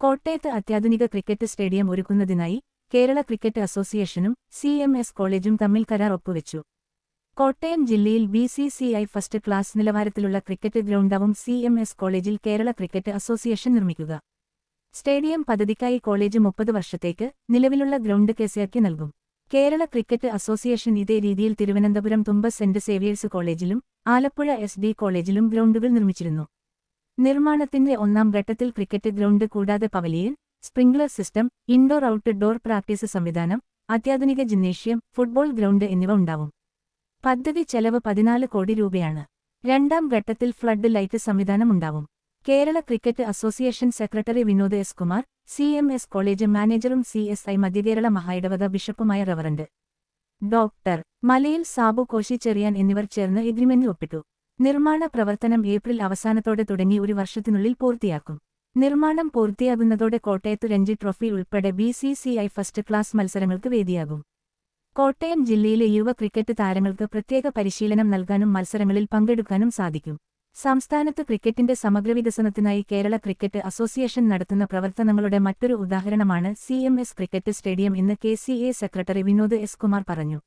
കോട്ടയത്ത് അത്യാധുനിക cricket stadium ഒരുക്കുന്നതിനായി കേരള ക്രിക്കറ്റ് അസോസിയേഷനും സി എം എസ് കോളേജും തമ്മിൽ കരാർ ഒപ്പുവെച്ചു. കോട്ടയം ജില്ലയിൽ B C C I first class നിലവാരത്തിലുള്ള ക്രിക്കറ്റ് ഗ്രൗണ്ടാവും സി എം എസ് കോളേജിൽ കേരള ക്രിക്കറ്റ് അസോസിയേഷൻ നിർമ്മിക്കുക. സ്റ്റേഡിയം പദ്ധതിക്കായി കോളേജ് മുപ്പത് വർഷത്തേക്ക് നിലവിലുള്ള ഗ്രൗണ്ട് കെസിആർക്ക് നൽകും. കേരള ക്രിക്കറ്റ് അസോസിയേഷൻ ഇതേ രീതിയിൽ തിരുവനന്തപുരം തുമ്പ സെന്റ് സേവിയേഴ്സ് കോളേജിലും ആലപ്പുഴ എസ് ഡി കോളേജിലും ഗ്രൗണ്ടുകൾ നിർമ്മിച്ചിരുന്നു. നിർമ്മാണത്തിന്റെ ഒന്നാം ഘട്ടത്തിൽ ക്രിക്കറ്റ് ഗ്രൗണ്ട് കൂടാതെ pavilion sprinkler system indoor outdoor practice സംവിധാനം അത്യാധുനിക ജിംനേഷ്യം ഫുട്ബോൾ ഗ്രൗണ്ട് എന്നിവ ഉണ്ടാവും. പദ്ധതി ചെലവ് പതിനാല് കോടി രൂപയാണ്. രണ്ടാം ഘട്ടത്തിൽ ഫ്ലഡ് ലൈറ്റ് സംവിധാനം ഉണ്ടാവും. Kerala cricket association secretary Vinod S Kumar C M S college മാനേജറും C S I മധ്യകേരള മഹായിടവക ബിഷപ്പുമായ റവറന്റ് ഡോക്ടർ മലയിൽ സാബു കോശി ചെറിയാൻ എന്നിവർ ചേർന്ന് എഗ്രിമെന്റ് ഒപ്പിട്ടു. നിർമ്മാണ പ്രവർത്തനം ഏപ്രിൽ അവസാനത്തോടെ തുടങ്ങി ഒരു വർഷത്തിനുള്ളിൽ പൂർത്തിയാക്കും. നിർമ്മാണം പൂർത്തിയാകുന്നതോടെ കോട്ടയത്ത് രഞ്ജി ട്രോഫി ഉൾപ്പെടെ B C C I first class മത്സരങ്ങൾക്ക് വേദിയാകും. കോട്ടയം ജില്ലയിലെ യുവ ക്രിക്കറ്റ് താരങ്ങൾക്ക് പ്രത്യേക പരിശീലനം നൽകാനും മത്സരങ്ങളിൽ പങ്കെടുക്കാനും സാധിക്കും. സംസ്ഥാനത്ത് ക്രിക്കറ്റിന്റെ സമഗ്ര വികസനത്തിനായി കേരള ക്രിക്കറ്റ് അസോസിയേഷൻ നടത്തുന്ന പ്രവർത്തനങ്ങളുടെ മറ്റൊരു ഉദാഹരണമാണ് സി ക്രിക്കറ്റ് സ്റ്റേഡിയം എന്ന് K secretary Vinod S Kumar പറഞ്ഞു.